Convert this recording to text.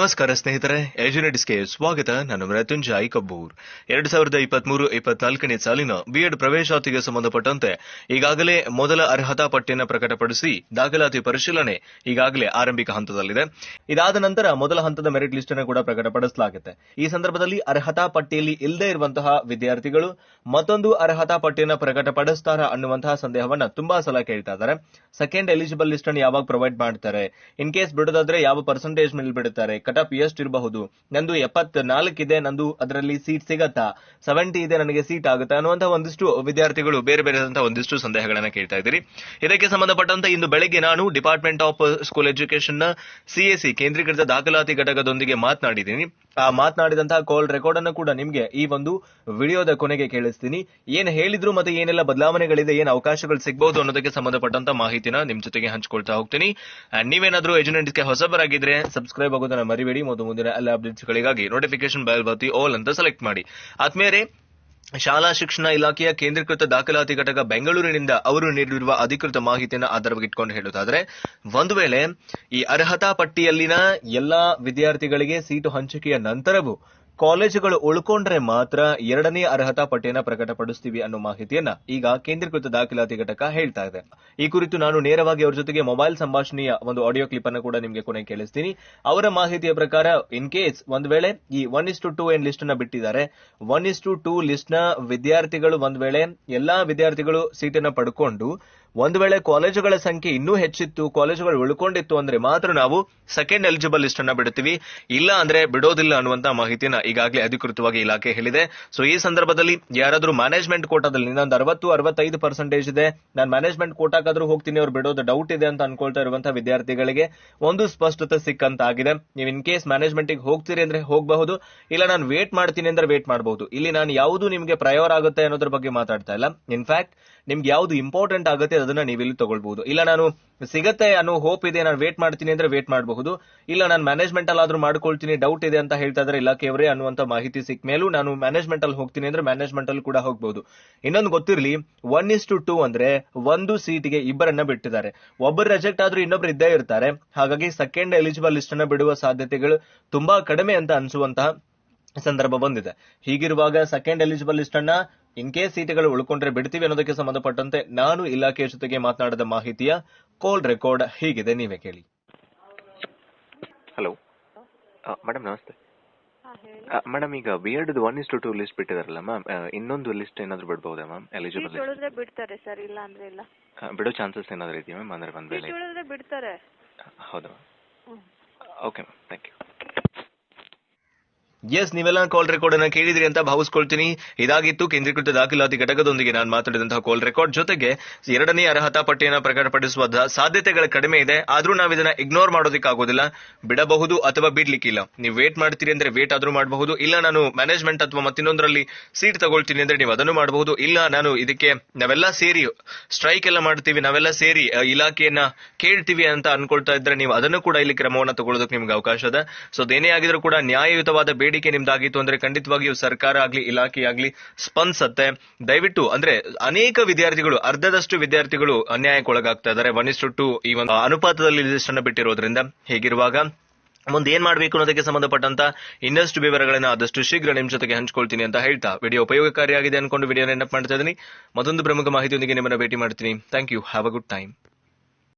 ನಮಸ್ಕಾರ ಸ್ನೇಹಿತರೆ ಎಜುನೆಟಿಸ್ಗೆ ಸ್ವಾಗತ. ನಾನು ಮೃತ್ಯುಂಜಯ್ ಕಬ್ಬೂರ್. ಎರಡು ಸಾವಿರದ ಇಪ್ಪತ್ಮೂರು, ಇಪ್ಪತ್ನಾಲ್ಕನೇ ಸಾಲಿನ ಬಿಎಡ್ ಪ್ರವೇಶಾತಿಗೆ ಸಂಬಂಧಪಟ್ಟಂತೆ ಈಗಾಗಲೇ ಮೊದಲ ಅರ್ಹತಾ ಪಟ್ಟಿಯನ್ನು ಪ್ರಕಟಪಡಿಸಿ ದಾಖಲಾತಿ ಪರಿಶೀಲನೆ ಈಗಾಗಲೇ ಆರಂಭಿಕ ಹಂತದಲ್ಲಿದೆ. ಇದಾದ ನಂತರ ಮೊದಲ ಹಂತದ ಮೆರಿಟ್ ಲಿಸ್ಟ್ ಅನ್ನು ಕೂಡ ಪ್ರಕಟಪಡಿಸಲಾಗುತ್ತೆ. ಈ ಸಂದರ್ಭದಲ್ಲಿ ಅರ್ಹತಾ ಪಟ್ಟಿಯಲ್ಲಿ ಇಲ್ಲದೆ ಇರುವಂತಹ ವಿದ್ಯಾರ್ಥಿಗಳು ಮತ್ತೊಂದು ಅರ್ಹತಾ ಪಟ್ಟಿಯನ್ನು ಪ್ರಕಟಪಡಿಸ್ತಾರ ಅನ್ನುವಂತಹ ಸಂದೇಹವನ್ನ ತುಂಬಾ ಸಲ ಕೇಳ್ತಾ ಇದ್ದಾರೆ. ಸೆಕೆಂಡ್ ಎಲಿಜಿಬಲ್ ಲಿಸ್ಟ್ ಅನ್ನು ಯಾವಾಗ ಪ್ರೊವೈಡ್ ಮಾಡ್ತಾರೆ? ಇನ್ ಕೇಸ್ ಬಿಡೋದಾದ್ರೆ ಯಾವ ಪರ್ಸೆಂಟೇಜ್ ಮೇಲೆ ಬಿಡುತ್ತಾರೆ? ಕಟ್ ಆಫ್ ಎಷ್ಟು ಇರಬಹುದು ನಂದು ಎಪ್ಪತ್ನಾಲ್ಕಿದೆ, ನಂದು ಅದರಲ್ಲಿ ಸೀಟ್ ಸಿಗತ್ತಾ? ಸೆವೆಂಟಿ ಇದೆ, ನನಗೆ ಸೀಟ್ ಆಗುತ್ತಾ? ಅನ್ನುವಂತಹ ಒಂದಿಷ್ಟು ವಿದ್ಯಾರ್ಥಿಗಳು, ಬೇರೆ ಬೇರೆ ಒಂದಿಷ್ಟು ಸಂದೇಹಗಳನ್ನ ಕೇಳ್ತಾ ಇದ್ದೀರಿ. ಇದಕ್ಕೆ ಸಂಬಂಧಪಟ್ಟಂತೆ ಇಂದು ಬೆಳಗ್ಗೆ ನಾನು ಡಿಪಾರ್ಟ್ಮೆಂಟ್ ಆಫ್ ಸ್ಕೂಲ್ ಎಜುಕೇಶನ್ನ ಸಿಎಸಿ ಕೇಂದ್ರೀಕೃತ ದಾಖಲಾತಿ ಘಟಕದೊಂದಿಗೆ ಮಾತನಾಡಿದ್ದೀನಿ. ಆ ಮಾತನಾಡಿದಂತಹ ಕಾಲ್ ರೆಕಾರ್ಡ್ ಅನ್ನು ಕೂಡ ನಿಮ್ಗೆ ಈ ಒಂದು ವಿಡಿಯೋದ ಕೊನೆಗೆ ಕೇಳಿಸ್ತೀನಿ. ಏನ್ ಹೇಳಿದ್ರು ಮತ್ತೆ ಏನೆಲ್ಲ ಬದಲಾವಣೆಗಳಿದೆ, ಏನ್ ಅವಕಾಶಗಳು ಸಿಗಬಹುದು ಅನ್ನೋದಕ್ಕೆ ಸಂಬಂಧಪಟ್ಟಂತ ಮಾಹಿತಿನ ನಿಮ್ ಜೊತೆಗೆ ಹಂಚ್ಕೊಳ್ತಾ ಹೋಗ್ತೀನಿ. ಅಂಡ್ ನೀವೇನಾದ್ರೂ ಎಜುನೆಂಟ್ಸ್ಗೆ ಹೊಸಬರಾಗಿದ್ರೆ ಸಬ್ಸ್ಕ್ರೈಬ್ ಆಗೋದನ್ನ ಮರಿಬೇಡಿ ಮತ್ತು ಮುಂದಿನ ಎಲ್ಲ ಅಪ್ಡೇಟ್ಸ್ ಗಳಿಗಾಗಿ ನೋಟಿಫಿಕೇಶನ್ ಬೆಲ್ ಬತ್ತಿ ಆಲ್ ಅಂತ ಸೆಲೆಕ್ಟ್ ಮಾಡಿ. ಆದ್ಮೇಲೆ ಶಾಲಾ ಶಿಕ್ಷಣ ಇಲಾಖೆಯ ಕೇಂದ್ರೀಕೃತ ದಾಖಲಾತಿ ಘಟಕ ಬೆಂಗಳೂರಿನಿಂದ ಅವರು ನೀಡಿರುವ ಅಧಿಕೃತ ಮಾಹಿತಿಯನ್ನು ಆಧಾರವಾಗಿಟ್ಕೊಂಡು ಹೇಳುವುದಾದ್ರೆ, ಒಂದು ವೇಳೆ ಈ ಅರ್ಹತಾ ಪಟ್ಟಿಯಲ್ಲಿನ ಎಲ್ಲಾ ವಿದ್ಯಾರ್ಥಿಗಳಿಗೆ ಸೀಟು ಹಂಚಿಕೆಯ ನಂತರವೂ ಕಾಲೇಜುಗಳು ಉಳ್ಕೊಂಡ್ರೆ ಮಾತ್ರ ಎರಡನೇ ಅರ್ಹತಾ ಪಟ್ಟಿಯನ್ನು ಪ್ರಕಟಪಡಿಸ್ತೀವಿ ಅನ್ನೋ ಮಾಹಿತಿಯನ್ನ ಈಗ ಕೇಂದ್ರೀಕೃತ ದಾಖಲಾತಿ ಘಟಕ ಹೇಳ್ತಾ ಇದೆ. ಈ ಕುರಿತು ನಾನು ನೇರವಾಗಿ ಅವರ ಜೊತೆಗೆ ಮೊಬೈಲ್ ಸಂಭಾಷಣೆಯ ಒಂದು ಆಡಿಯೋ ಕ್ಲಿಪ್ ಅನ್ನು ಕೂಡ ನಿಮಗೆ ಕೊನೆ ಕೇಳಿಸ್ತೀನಿ. ಅವರ ಮಾಹಿತಿಯ ಪ್ರಕಾರ ಇನ್ ಕೇಸ್ ಒಂದ್ ವೇಳೆ ಈ ಒನ್ ಇಸ್ ಟು ಟೂ ಏನ್ ಲಿಸ್ಟ್ನ ಬಿಟ್ಟಿದ್ದಾರೆ ಒನ್ ಇಸ್ ಟು ಟೂ ಲಿಸ್ಟ್ನ ವಿದ್ಯಾರ್ಥಿಗಳು ಒಂದ್ ವೇಳೆ ಎಲ್ಲಾ ವಿದ್ಯಾರ್ಥಿಗಳು ಸೀಟನ್ನು ಪಡ್ಕೊಂಡು ಒಂದು ವೇಳೆ ಕಾಲೇಜುಗಳ ಸಂಖ್ಯೆ ಇನ್ನೂ ಹೆಚ್ಚಿತ್ತು, ಕಾಲೇಜುಗಳು ಉಳ್ಕೊಂಡಿತ್ತು ಅಂದ್ರೆ ಮಾತ್ರ ನಾವು ಸೆಕೆಂಡ್ ಎಲಿಜಿಬಲ್ ಲಿಸ್ಟ್ ಅನ್ನ ಬಿಡುತ್ತೀವಿ. ಇಲ್ಲ ಅಂದ್ರೆ ಬಿಡೋದಿಲ್ಲ ಅನ್ನುವಂತ ಮಾಹಿತಿನ ಈಗಾಗಲೇ ಅಧಿಕೃತವಾಗಿ ಇಲಾಖೆ ಹೇಳಿದೆ. ಸೊ ಈ ಸಂದರ್ಭದಲ್ಲಿ ಯಾರಾದ್ರೂ ಮ್ಯಾನೇಜ್ಮೆಂಟ್ ಕೋಟಾದಲ್ಲಿ ನಂದು ಅರವತ್ತು, ಅರವತ್ತೈದು ಪರ್ಸೆಂಟೇಜ್ ಇದೆ. ನಾನು ಮ್ಯಾನೇಜ್ಮೆಂಟ್ ಕೋಟಾಕಾದ್ರೂ ಹೋಗ್ತೀನಿ, ಅವ್ರು ಬಿಡೋದು ಡೌಟ್ ಇದೆ ಅಂತ ಅನ್ಕೊಳ್ತಾ ಇರುವಂತಹ ವಿದ್ಯಾರ್ಥಿಗಳಿಗೆ ಒಂದು ಸ್ಪಷ್ಟತೆ ಸಿಕ್ಕಂತ ಆಗಿದೆ ನೀವು ಇನ್ ಕೇಸ್ ಮ್ಯಾನೇಜ್ಮೆಂಟ್ ಹೋಗ್ತೀರಿ ಅಂದ್ರೆ ಹೋಗಬಹುದು. ಇಲ್ಲ ನಾನು ವೇಟ್ ಮಾಡ್ತೀನಿ ಅಂದ್ರೆ ವೇಟ್ ಮಾಡಬಹುದು. ಇಲ್ಲಿ ನಾನು ಯಾವುದು ನಿಮಗೆ ಪ್ರಯೋರ್ ಆಗುತ್ತೆ ಅನ್ನೋದ್ರ ಬಗ್ಗೆ ಮಾತಾಡ್ತಾ ಇಲ್ಲ. ಇನ್ಫ್ಯಾಕ್ಟ್ ನಿಮ್ಗೆ ಯಾವುದು ಇಂಪಾರ್ಟೆಂಟ್ ಆಗುತ್ತೆ ಅದನ್ನ ನೀವು ಇಲ್ಲಿ ತಗೊಳ್ಬಹುದು. ಇಲ್ಲ ನಾನು ಸಿಗತ್ತೆ ಅನ್ನೋ ಹೋಪ್ ಇದೆ, ನಾನು ವೇಟ್ ಮಾಡ್ತೀನಿ ಅಂದ್ರೆ ವೇಟ್ ಮಾಡಬಹುದು. ಇಲ್ಲ ನಾನು ಮ್ಯಾನೇಜ್ಮೆಂಟ್ ಅಲ್ಲಿ ಆದ್ರೂ ಮಾಡ್ಕೊಳ್ತೀನಿ ಡೌಟ್ ಇದೆ ಅಂತ ಹೇಳ್ತಾ ಇಲ್ಲ ಕೇವ್ರೆ ಅನ್ನುವಂತ ಮಾಹಿತಿ ಸಿಕ್ ಮೇಲೂ ನಾನು ಮ್ಯಾನೇಜ್ಮೆಂಟ್ ಅಲ್ಲಿ ಹೋಗ್ತೀನಿ ಅಂದ್ರೆ ಮ್ಯಾನೇಜ್ಮೆಂಟ್ ಅಲ್ಲಿ ಕೂಡ ಹೋಗಬಹುದು. ಇನ್ನೊಂದು ಗೊತ್ತಿರಲಿ ಒನ್ ಇಸ್ ಟು ಟೂ ಅಂದ್ರೆ ಒಂದು ಸೀಟಿಗೆ ಇಬ್ಬರನ್ನ ಬಿಟ್ಟಿದ್ದಾರೆ. ಒಬ್ಬರು ರಿಜೆಕ್ಟ್ ಆದ್ರೂ ಇನ್ನೊಬ್ರು ಇದ್ದೇ ಇರ್ತಾರೆ. ಹಾಗಾಗಿ ಸೆಕೆಂಡ್ ಎಲಿಜಿಬಲ್ ಲಿಸ್ಟ್ ಅನ್ನ ಬಿಡುವ ಸಾಧ್ಯತೆಗಳು ತುಂಬಾ ಕಡಿಮೆ ಅಂತ ಅನ್ಸುವಂತಹ ಸಂದರ್ಭ ಬಂದಿದೆ. ಹೀಗಿರುವಾಗ ಸೆಕೆಂಡ್ ಎಲಿಜಿಬಲ್ ಲಿಸ್ಟ್ ಅನ್ನ ಇನ್ ಕೇಸ್ ಸೀಟುಗಳು ಉಳ್ಕೊಂಡ್ರೆ ಬಿಡ್ತೀವಿ ಅನ್ನೋದಕ್ಕೆ ಸಂಬಂಧಪಟ್ಟಂತೆ ನಾನು ಇಲಾಖೆಯ ಜೊತೆಗೆ ಮಾತನಾಡಿದ ಮಾಹಿತಿಯ ಕಾಲ್ ರೆಕಾರ್ಡ್ ಹೀಗಿದೆ ನೀವೇ ಕೇಳಿ. ಹಲೋ ಮೇಡಮ್ ನಮಸ್ತೆ. ಮೇಡಮ್ ಈಗ B Ed one is to two list ಬಿಟ್ಟಿದಾರಲ್ಲ ma'am ಇನ್ನೊಂದು ಲಿಸ್ಟ್ ಏನಾದ್ರು ಬಿಡ್ಬೋದಾ ಮ್ಯಾಮ್ ಎಲಿಜಿಬಲ್ ಉಳಿದ್ರೆ ಬಿಡ್ತಾರೆ ಸರ್ ಇಲ್ಲ ಅಂದ್ರೆ ಇಲ್ಲ. ಬಿಡೋ ಚಾನ್ಸಸ್ ಏನಾದ್ರು ಇದೆಯಾ ಮ್ಯಾಮ್ ಅಂದ್ರೆ ಬಂದ ಮೇಲೆ ಉಳಿದ್ರೆ ಬಿಡ್ತಾರೆ. ಹೌದಾ okay ma'am thank you yes ನೀವೆಲ್ಲ ಕಾಲ್ ರೆಕಾರ್ಡ್ ಅನ್ನ ಕೇಳಿದ್ರಿ ಅಂತ ಭಾವಿಸ್ಕೊಳ್ತೀನಿ. ಇದಾಗಿತ್ತು, ಕೇಂದ್ರೀಕೃತ ದಾಖಲಾತಿ ಘಟಕದೊಂದಿಗೆ ನಾನು ಮಾತಾಡಿದಂತಹ ಕಾಲ್ ರೆಕಾರ್ಡ್ ಜೊತೆಗೆ ಎರಡನೇ ಅರ್ಹತಾ ಪಟ್ಟಿಯನ್ನ ಪ್ರಕಟಪಡಿಸುವ ಸಾಧ್ಯತೆಗಳು ಕಡಿಮೆ ಇದೆ. ಆದ್ರೂ ನಾವು ಇದನ್ನ ಇಗ್ನೋರ್ ಮಾಡೋದಕ್ಕಾಗೋದಿಲ್ಲ. ಬಿಡಬಹುದು ಅಥವಾ ಬಿಡ್ಲಿಕ್ಕಿಲ್ಲ. ನೀವು ವೇಟ್ ಮಾಡ್ತೀರಿ ಅಂದ್ರೆ ವೇಟ್ ಆದ್ರೂ ಮಾಡಬಹುದು. ಇಲ್ಲ ನಾನು ಮ್ಯಾನೇಜ್ಮೆಂಟ್ ಅಥವಾ ಮತ್ತಿನ್ನೊಂದರಲ್ಲಿ ಸೀಟ್ ತಗೊಳ್ತೀನಿ ಅಂದ್ರೆ ನೀವು ಅದನ್ನು ಮಾಡಬಹುದು. ಇಲ್ಲ ನಾನು ಇದಕ್ಕೆ ನಾವೆಲ್ಲ ಸೇರಿ ಸ್ಟ್ರೈಕ್ ಎಲ್ಲ ಮಾಡ್ತೀವಿ, ನಾವೆಲ್ಲ ಸೇರಿ ಇಲಾಖೆಯನ್ನ ಕೇಳ್ತೀವಿ ಅಂತ ಅನ್ಕೊಳ್ತಾ ಇದ್ರೆ ನೀವು ಅದನ್ನು ಕೂಡ ಇಲ್ಲಿ ಕ್ರಮವನ್ನ ತಗೊಳ್ಳೋದಕ್ಕೆ ನಿಮ್ಗೆ ಅವಕಾಶ ಇದೆ ಸೊ ಅದೇನೇ ಆಗಿದ್ರು ಕೂಡ ನ್ಯಾಯಯುತವಾದ ಬೇಡಿಕೆ ನಿಮ್ದಾಗಿತ್ತು ಅಂದ್ರೆ ಖಂಡಿತವಾಗಿಯೂ ಸರ್ಕಾರ ಆಗ್ಲಿ, ಇಲಾಖೆ ಆಗ್ಲಿ ಸ್ಪಂದಿಸತ್ತೆ. ದಯವಿಟ್ಟು, ಅಂದ್ರೆ ಅನೇಕ ವಿದ್ಯಾರ್ಥಿಗಳು, ಅರ್ಧದಷ್ಟು ವಿದ್ಯಾರ್ಥಿಗಳು ಅನ್ಯಾಯಕ್ಕೊಳಗಾಗ್ತಾ ಇದ್ದಾರೆ. ಒನ್ ಇಸ್ ಟು ಈ ಒಂದು ಅನುಪಾತದಲ್ಲಿ ಲಿಸ್ಟ್ ಬಿಟ್ಟಿರೋದ್ರಿಂದ ಹೇಗಿರುವಾಗ ಮುಂದೆ ಏನ್ ಮಾಡಬೇಕು ಅನ್ನೋದಕ್ಕೆ ಸಂಬಂಧಪಟ್ಟಂತ ಇನ್ನಷ್ಟು ವಿವರಗಳನ್ನ ಆದಷ್ಟು ಶೀಘ್ರ ನಿಮ್ಮ ಜೊತೆಗೆ ಹಂಚ್ಕೊಳ್ತೀನಿ ಅಂತ ಹೇಳ್ತಾ ವಿಡಿಯೋ ಉಪಯೋಗಕಾರಿಯಾಗಿದೆ ಅನ್ಕೊಂಡು ವಿಡಿಯೋ ನೆನಪು ಮಾಡ್ತಾ ಇದ್ದೀನಿ. ಮತ್ತೊಂದು ಪ್ರಮುಖ ಮಾಹಿತಿಯೊಂದಿಗೆ ನಿಮ್ಮನ್ನ ಭೇಟಿ ಮಾಡ್ತೀನಿ. Thank you have a good time